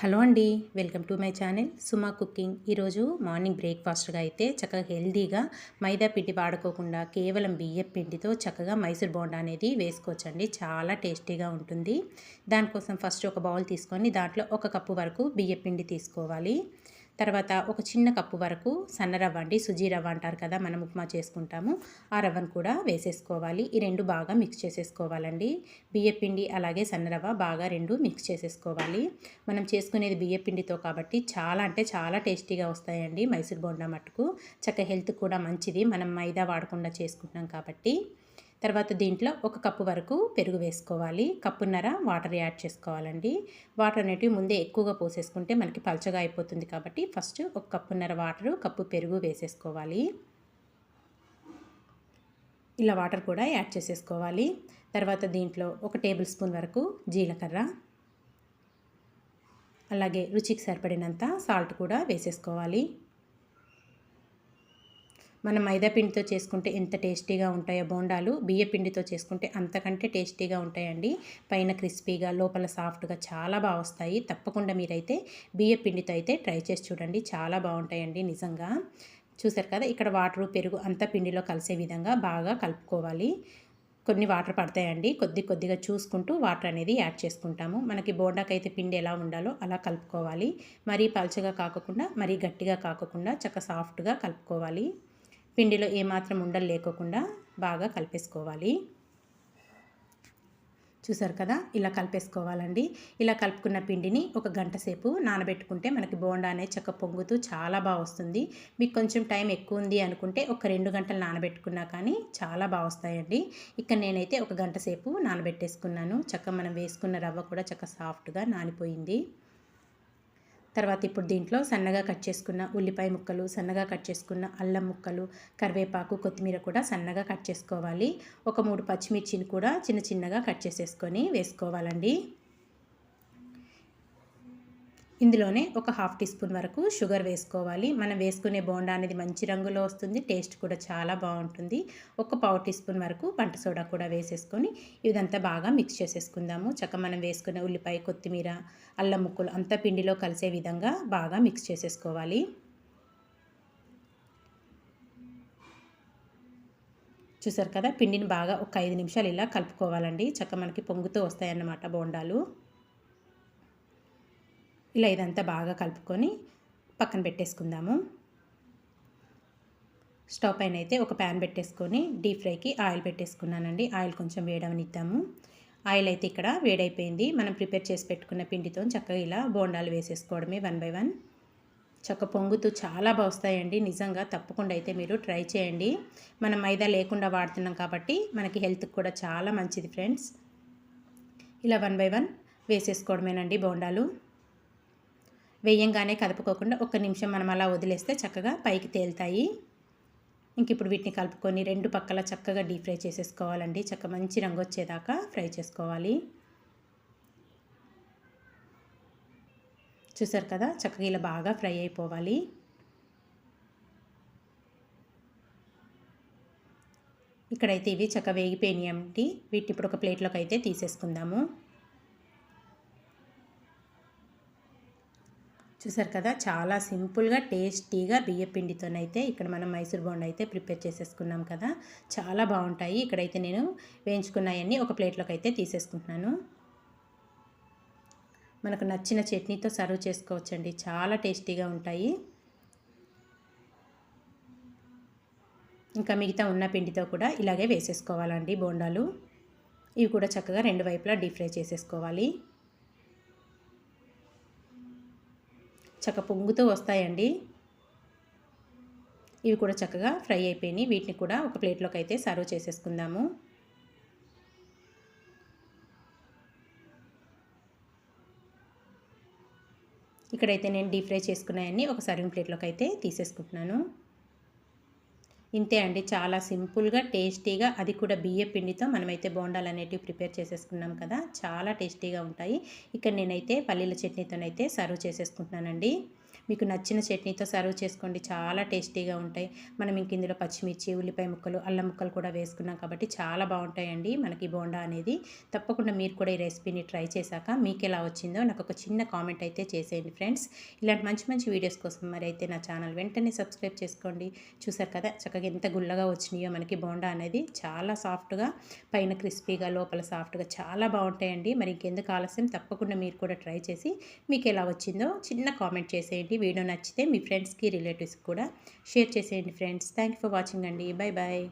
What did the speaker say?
Hello అండి welcome to my channel Suma cooking. ఈరోజు morning బ్రేక్ఫాస్ట్గా అయితే చక్కగా హెల్దీగా మైదా పిండి వాడుకోకుండా కేవలం బియ్యం పిండితో చక్కగా మైసూర్ బోండా అనేది వేసుకోవచ్చండి. చాలా టేస్టీగా ఉంటుంది. దానికోసం ఫస్ట్ ఒక బౌల్ తీసుకొని దాంట్లో ఒక కప్పు వరకు బియ్యం పిండి తీసుకోవాలి. తర్వాత ఒక చిన్న కప్పు వరకు సన్న రవ్వ అండి సుజీ రవ్వ అంటారు కదా మనం ఉప్మా చేసుకుంటాము. ఆ రవ్వను కూడా వేసేసుకోవాలి. ఈ రెండు బాగా మిక్స్ చేసేసుకోవాలండి. బియ్యపిండి అలాగే సన్న రవ్వ బాగా రెండు మిక్స్ చేసేసుకోవాలి. మనం చేసుకునేది బియ్యపిండితో కాబట్టి చాలా అంటే చాలా టేస్టీగా వస్తాయండి మైసూర్ బోండా మట్టుకు. చక్క హెల్త్ కూడా మంచిది. మనం మైదా వాడకుండా చేసుకుంటున్నాం కాబట్టి. తర్వాత దీంట్లో ఒక కప్పు వరకు పెరుగు వేసుకోవాలి. కప్పున్నర వాటర్ యాడ్ చేసుకోవాలండి. వాటర్ అనేటివి ముందే ఎక్కువగా పోసేసుకుంటే మనకి పలచగా అయిపోతుంది కాబట్టి ఫస్ట్ ఒక కప్పున్నర వాటరు కప్పు పెరుగు వేసేసుకోవాలి. ఇలా వాటర్ కూడా యాడ్ చేసేసుకోవాలి. తర్వాత దీంట్లో ఒక టేబుల్ స్పూన్ వరకు జీలకర్ర. అలాగే రుచికి సరిపడినంత సాల్ట్ కూడా వేసేసుకోవాలి. మనం మైదా పిండితో చేసుకుంటే ఎంత టేస్టీగా ఉంటాయో బోండాలు బియ్య పిండితో చేసుకుంటే అంతకంటే టేస్టీగా ఉంటాయండి. పైన క్రిస్పీగా లోపల సాఫ్ట్గా చాలా బాగా వస్తాయి. తప్పకుండా మీరైతే బియ్య పిండితో అయితే ట్రై చేసి చూడండి. చాలా బాగుంటాయండి నిజంగా. చూసారు కదా ఇక్కడ వాటరు పెరుగు అంతా పిండిలో కలిసే విధంగా బాగా కలుపుకోవాలి. కొన్ని వాటర్ పడతాయండి. కొద్ది కొద్దిగా చూసుకుంటూ వాటర్ అనేది యాడ్ చేసుకుంటాము. మనకి బోండాకైతే పిండి ఎలా ఉండాలో అలా కలుపుకోవాలి. మరీ పల్చగా కాకుండా మరీ గట్టిగా కాకుండా చక్క సాఫ్ట్గా కలుపుకోవాలి. పిండిలో ఏమాత్రం ఉండలు లేకోకుండా బాగా కలిపేసుకోవాలి. చూసారు కదా? ఇలా కలిపేసుకోవాలండి. ఇలా కలుపుకున్న పిండిని ఒక గంట సేపు నానబెట్టుకుంటే మనకి బోండా అనేది చక్క పొంగుతూ చాలా బాగా వస్తుంది. మీకు కొంచెం టైం ఎక్కువ ఉంది అనుకుంటే ఒక రెండు గంటలు నానబెట్టుకున్నా కానీ చాలా బాగా వస్తాయండి. ఇక్కడ నేనైతే ఒక గంట సేపు నానబెట్టేసుకున్నాను. చక్క మనం వేసుకున్న రవ్వ కూడా చక్క సాఫ్ట్గా నానిపోయింది. తర్వాత ఇప్పుడు దీంట్లో సన్నగా కట్ చేసుకున్న ఉల్లిపాయ ముక్కలు సన్నగా కట్ చేసుకున్న అల్లం ముక్కలు కరివేపాకు కొత్తిమీర కూడా సన్నగా కట్ చేసుకోవాలి. ఒక మూడు పచ్చిమిర్చిని కూడా చిన్న చిన్నగా కట్ చేసేసుకొని వేసుకోవాలండి. ఇందులోనే ఒక హాఫ్ టీ స్పూన్ వరకు షుగర్ వేసుకోవాలి. మనం వేసుకునే బోండా అనేది మంచి రంగులో వస్తుంది. టేస్ట్ కూడా చాలా బాగుంటుంది. ఒక పావు టీ స్పూన్ వరకు పంట సోడా కూడా వేసేసుకొని ఇదంతా బాగా మిక్స్ చేసేసుకుందాము. చక్క మనం వేసుకునే ఉల్లిపాయ కొత్తిమీర అల్లం ముక్కలు అంతా పిండిలో కలిసే విధంగా బాగా మిక్స్ చేసేసుకోవాలి. చూసారు కదా? పిండిని బాగా ఒక ఐదు నిమిషాలు ఇలా కలుపుకోవాలండి. చక్క మనకి పొంగుతూ వస్తాయన్నమాట బోండాలు. ఇలా ఇదంతా బాగా కలుపుకొని పక్కన పెట్టేసుకుందాము. స్టవ్ పైన అయితే ఒక ప్యాన్ పెట్టేసుకొని డీప్ ఫ్రైకి ఆయిల్ పెట్టేసుకున్నానండి. ఆయిల్ కొంచెం వేడవనిద్దాము. ఆయిల్ అయితే ఇక్కడ వేడైపోయింది. మనం ప్రిపేర్ చేసి పెట్టుకున్న పిండితో చక్కగా ఇలా బోండాలు వేసేసుకోవడమే వన్ బై వన్. చక్క పొంగుతూ చాలా బాగుస్తాయండి. నిజంగా తప్పకుండా అయితే మీరు ట్రై చేయండి. మనం మైదా లేకుండా వాడుతున్నాం కాబట్టి మనకి హెల్త్కి కూడా చాలా మంచిది ఫ్రెండ్స్. ఇలా వన్ బై వన్ వేసేసుకోవడమేనండి బోండాలు. వేయంగానే కలుపుకోకుండా ఒక్క నిమిషం మనం అలా వదిలేస్తే చక్కగా పైకి తేలుతాయి. ఇంక ఇప్పుడు వీటిని కలుపుకొని రెండు పక్కల చక్కగా డీప్ ఫ్రై చేసేసుకోవాలండి. చక్క మంచి రంగు వచ్చేదాకా ఫ్రై చేసుకోవాలి. చూసారు కదా? చక్కగా ఇలా బాగా ఫ్రై అయిపోవాలి. ఇక్కడైతే ఇవి చక్క వేగిపోయినాయి వీటిని ఇప్పుడు ఒక ప్లేట్లోకి అయితే తీసేసుకుందాము. చూసారు కదా చాలా సింపుల్గా టేస్టీగా బియ్యపిండితోనైతే ఇక్కడ మనం మైసూర్ బోండ్ అయితే ప్రిపేర్ చేసేసుకున్నాం కదా. చాలా బాగుంటాయి. ఇక్కడైతే నేను వేయించుకున్నాయన్నీ ఒక ప్లేట్లోకి అయితే తీసేసుకుంటున్నాను. మనకు నచ్చిన చట్నీతో సర్వ్ చేసుకోవచ్చండి. చాలా టేస్టీగా ఉంటాయి. ఇంకా మిగతా ఉన్న పిండితో కూడా ఇలాగే వేసేసుకోవాలండి బోండాలు. ఇవి కూడా చక్కగా రెండు వైపులా డీప్ ఫ్రై చేసేసుకోవాలి. చక్క పొంగుతూ వస్తాయండి. ఇవి కూడా చక్కగా ఫ్రై అయిపోయినాయి. వీటిని కూడా ఒక ప్లేట్లోకి అయితే సర్వ్ చేసేసుకుందాము. ఇక్కడైతే నేను డీప్ ఫ్రై చేసుకున్నాయన్నీ ఒక సర్వింగ్ ప్లేట్లోకి అయితే తీసేసుకుంటున్నాను. ఇంతే అండి. చాలా సింపుల్గా టేస్టీగా అది కూడా బియ్య పిండితో మనమైతే బోండాలు అనేటివి ప్రిపేర్ చేసేసుకున్నాం కదా. చాలా టేస్టీగా ఉంటాయి. ఇక్కడ నేనైతే పల్లీల చట్నీతోనైతే సర్వ్ చేసేసుకుంటున్నానండి. మీకు నచ్చిన చట్నీతో సర్వ్ చేసుకోండి. చాలా టేస్టీగా ఉంటాయి. మనం ఇంక ఇందులో పచ్చిమిర్చి ఉల్లిపాయ ముక్కలు అల్లం ముక్కలు కూడా వేసుకున్నాం కాబట్టి చాలా బాగుంటాయండి మనకి బోండా అనేది. తప్పకుండా మీరు కూడా ఈ రెసిపీని ట్రై చేశాక మీకు ఎలా వచ్చిందో నాకు ఒక చిన్న కామెంట్ అయితే చేసేయండి ఫ్రెండ్స్. ఇలాంటి మంచి మంచి వీడియోస్ కోసం మరి అయితే నా ఛానల్ వెంటనే సబ్స్క్రైబ్ చేసుకోండి. చూసారు కదా చక్కగా ఎంత గుల్లగా వచ్చినాయో మనకి బోండా అనేది. చాలా సాఫ్ట్గా పైన క్రిస్పీగా లోపల సాఫ్ట్గా చాలా బాగుంటాయండి. మరి ఇంకెందుకు ఆలస్యం? తప్పకుండా మీరు కూడా ట్రై చేసి మీకు ఎలా వచ్చిందో చిన్న కామెంట్ చేసేయండి. వీడియో నచ్చితే మీ ఫ్రెండ్స్కి రిలేటివ్స్కి కూడా షేర్ చేసేయండి ఫ్రెండ్స్. థ్యాంక్ ఫర్ వాచింగ్ అండి. Bye bye